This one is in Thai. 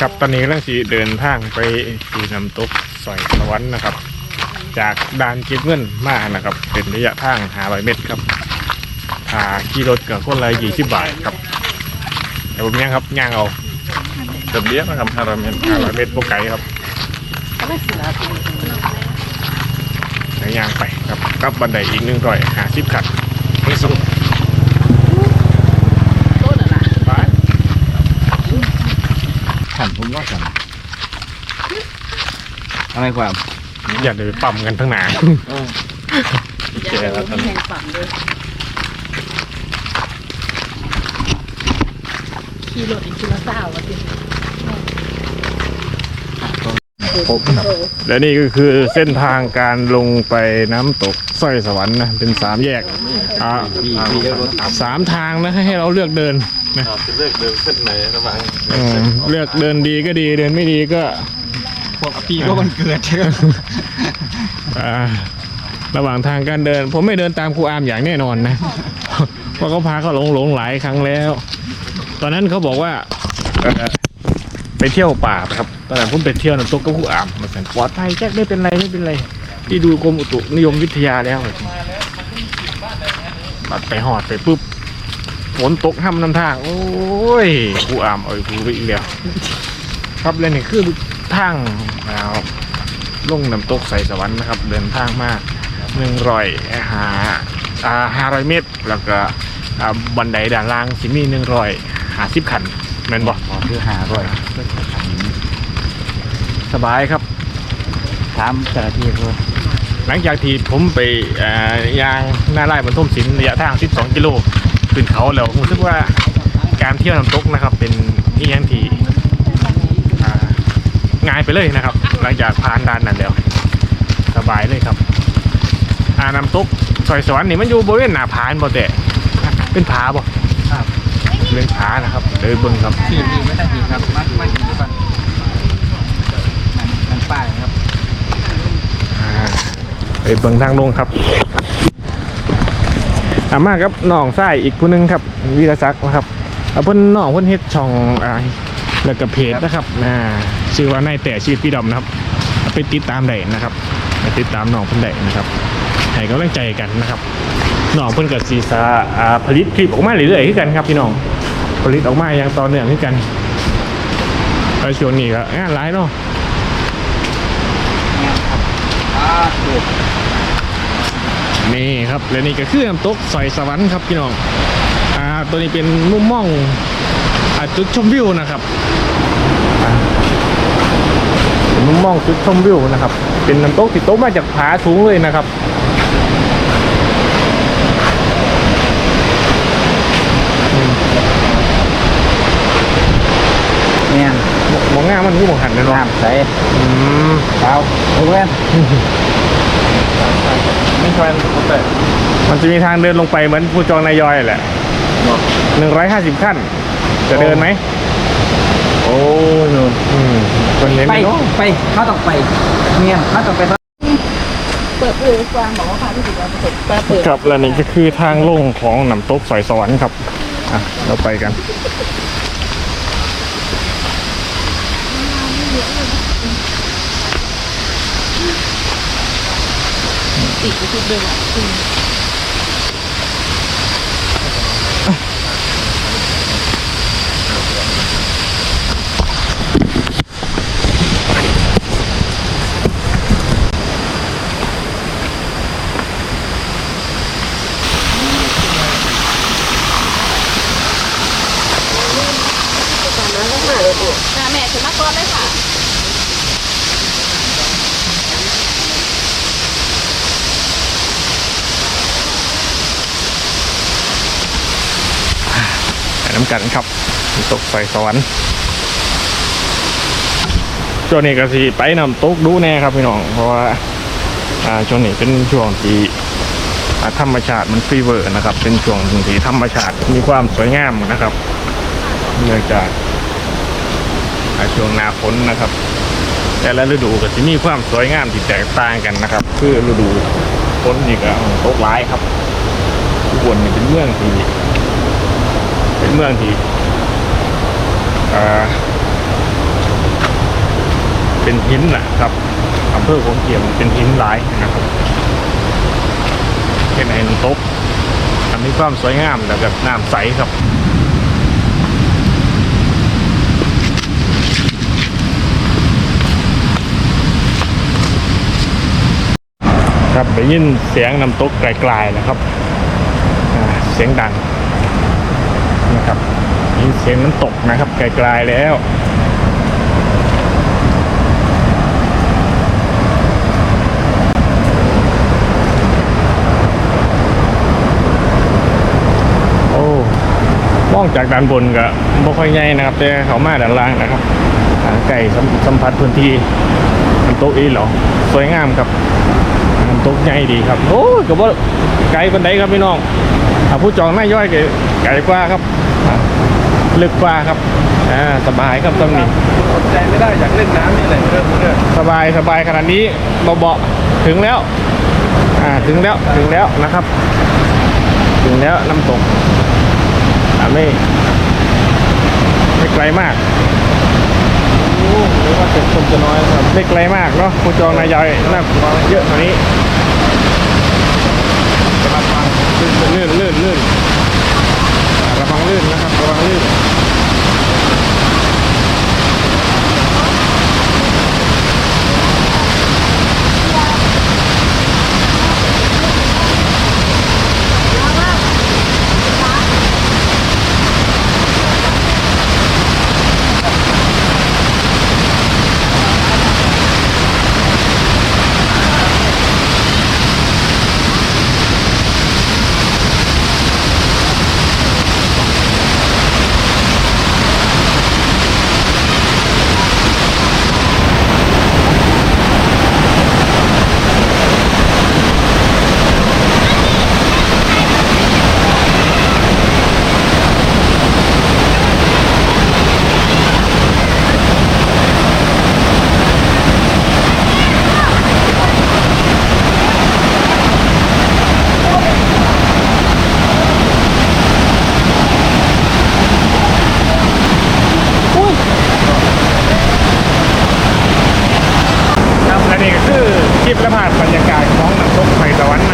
ครับตอนนี้กำลังสีเดินทางไปที่น้ำตกสอยสวรรค์นะครับ จากด่านเก็บเงินมานะครับ เป็นระยะทาง500เมตรครับถ้าขี่รถกับคนละ20บาทครับเดี๋ยวผมย่างครับย่างเอาเดิมเลี้ยงนะครับ500เมตร500เมตรพวกไก่ครับแล้วย่างไปครับกับบันไดอีกหนึ่งร้อยห้าสิบขัดไม่สุดไป ขันผมว่าขันอะไรความอย่าเดินปั๊มกันทั้งหนาเจอแล้วตอนนี้ขี่รถอีกทีละเศร้าอะสิ และนี่ก็คือเส้นทางการลงไปน้ำตกสร้อยสวรรค์นะ เป็นสามแยกอ่าพี่พี่รถสามทางนะให้เราเลือกเดินนะ จะเลือกเดินเส้นไหนระหว่างอืมเลือกเดินดีก็ดีเดินไม่ดีก็ พวกพี่ก็มันเกิดใช่ไหมอ่าระหว่างทางการเดิน ผมไม่เดินตามครูอามอย่างแน่นอนนะ เพราะเขาพาเขาหลงหลงหลายครั้งแล้ว ตอนนั้นเขาบอกว่าเอ่อ ไปเที่ยวป่าครับตอนนั้นผมไปเที่ยวน้ำตกกับครูอามมาสั่นปลอดภัยแจ็คไม่เป็นไรไม่เป็นไรที่ดูกรมอุตุนิยมวิทยาแล้วบัดไปหอดไปปุ๊บฝนตกห้ำน้ำทาง โอ้ยครูอามเอ้ยครูไปอีกแล้วครับและนี่คือทางแล้วลงน้ำตกใส่สวรรค์นะครับ เดินทางมากหนึ่งร้อยหาอ่าห้าร้อยเมตร แล้วก็บันไดด่านล่างสิมีหนึ่งร้อยหาสิบขัน แม่นบอกอ๋อคือหาด้วยสบายครับ ถามแต่ละที่คือหลังจากที่ผมไปเอ่อยางหน้าไร่บรรทมศิลป์ระยะทาง 12 กิโลขึ้นเขาแล้วผมรู้สึกว่าการเที่ยวน้ำตกนะครับ เป็นนี่ยังที่อ่าง่ายไปเลยนะครับ หลังจากผ่านด่านนั้นแล้ว สบายเลยครับ อ่าน้ำตกซอยสวรรค์นี่มันอยู่บริเวณหน้าผาบ่แต่เป็นผาบ่ เป็นผานะครับเดินเบิ่งครับที่นี่ไม่ได้ทีครับมามาถึงที่บ้านนั่นป้ายครับอ่าไปเบิ่งทางลงครับอามาครับน้องไส้อีกผู้หนึงครับวีรศักดิ์นะครับอ่าเพิ่นน้องเพิ่นเฮ็ดช่องอ่าแล้วก็เพจนะครับอ่าชื่อว่านายแต่ชีวิตพี่ดอมนะครับไปติดตามได้นะครับไปติดตามน้องเพิ่นได้นะครับให้กำลังใจกันนะครับน้องเพิ่นก็สีสาอ่าผลิตคลิปออกมาเรื่อยๆคือกันครับพี่น้องผ ลิตออกมาอย่างต่อเนื่องคือกันแล้วช่วงนี้ก็งานหลายเนาะนี่ครับและนี่ก็คือน้ำตกสอยสวรรค์ครับพี่น้องอ่าตัวนี้เป็นมุมมองอจุดชมวิวนะครับเป็นมุมมองจุดชมวิวนะครับ เป็นน้ำตกที่โตกมาจากผาสูงเลยนะครับ เนี่ย มองง่ามมันคือมองหันเลยเนาะน้ำใสอืมเท้าโอ้ยไม่ใช่ผมแต่มันจะมีทางเดินลงไปเหมือนผู้จองนายอยแหละหนึ่งร้อยห้าสิบขั้น จะเดินไหมโอ้ยอืมคนเห็นไปไหมเนาะไปเขาต้องไปเนี่ยเขาต้องไปเปิดเผยกวางบอกว่าพาที่ถึงเราประสบการเปิดครับและนี่ก็คือทางลงของน้ำตกสอยสวรรค์ครับ อะ เราไปกัน ติดอยู่ทุกเดือนอืมค่ะแม่ฉันมาก่อนเลยค่ะ น้ำกันครับตกใส่สวรรค์ช่วงนี้ก็สิไปนำตกดูแน่ครับพี่น้อง เพราะว่าอ่าช่วงนี้เป็นช่วงที่ธรรมชาติมันฟีเวอร์นะครับ เป็นช่วงที่ธรรมชาติมีความสวยงามนะครับเนื่องจากช่วงหน้าฝนนะครับ แต่ละฤดูก็จะมีความสวยงามที่แตกต่างกันนะครับ คือฤดูฝนนี่ก็ตกร้ายครับอุบลนี่เป็นเมืองที่ เป็นเมืองที่เป็นหินนะครับอำเภอของเกียมเป็นหินหลายนะครับเป็นไอ้น้ำตกอันมีความสวยงามแล้วก็น้ำใสครับครับได้ยินเสียงน้ำตกไกลๆนะครับเสียงดัง ได้ยินเสียงน้ำตกนะครับไกลๆแล้วโอ้มองจากด้านบนก็บ่ค่อยใหญ่นะครับ แต่เขามาด้านล่างนะครับไก่สัมผัสพื้นที่น้ำตกอีหรอสวยงามครับน้ำตกใหญ่ดีครับ โอ้ยก็บ่ไกลปันไดครับพี่น้องผู้จองหน้าย่อยก็ไกลกว่าครับ ลึกกว่าครับอ่าสบายครับตรงนี้อดใจไม่ได้อยากเล่นน้ำนี่แหละเรื่องเรื่องสบายสบายขนาดนี้เบาๆถึงแล้วอ่าถึงแล้วถึงแล้วนะครับ ถึงแล้วน้ำตกอ่าไม่ไม่ไกลมากโอ้หรือว่าเด็กคนจะน้อยครับไม่ไกลมากเนาะผู้จองนายใหญ่น่าเยอะกว่านี้ จะผ่านบรรยากาศของน้ำตกไผ่ตะวัน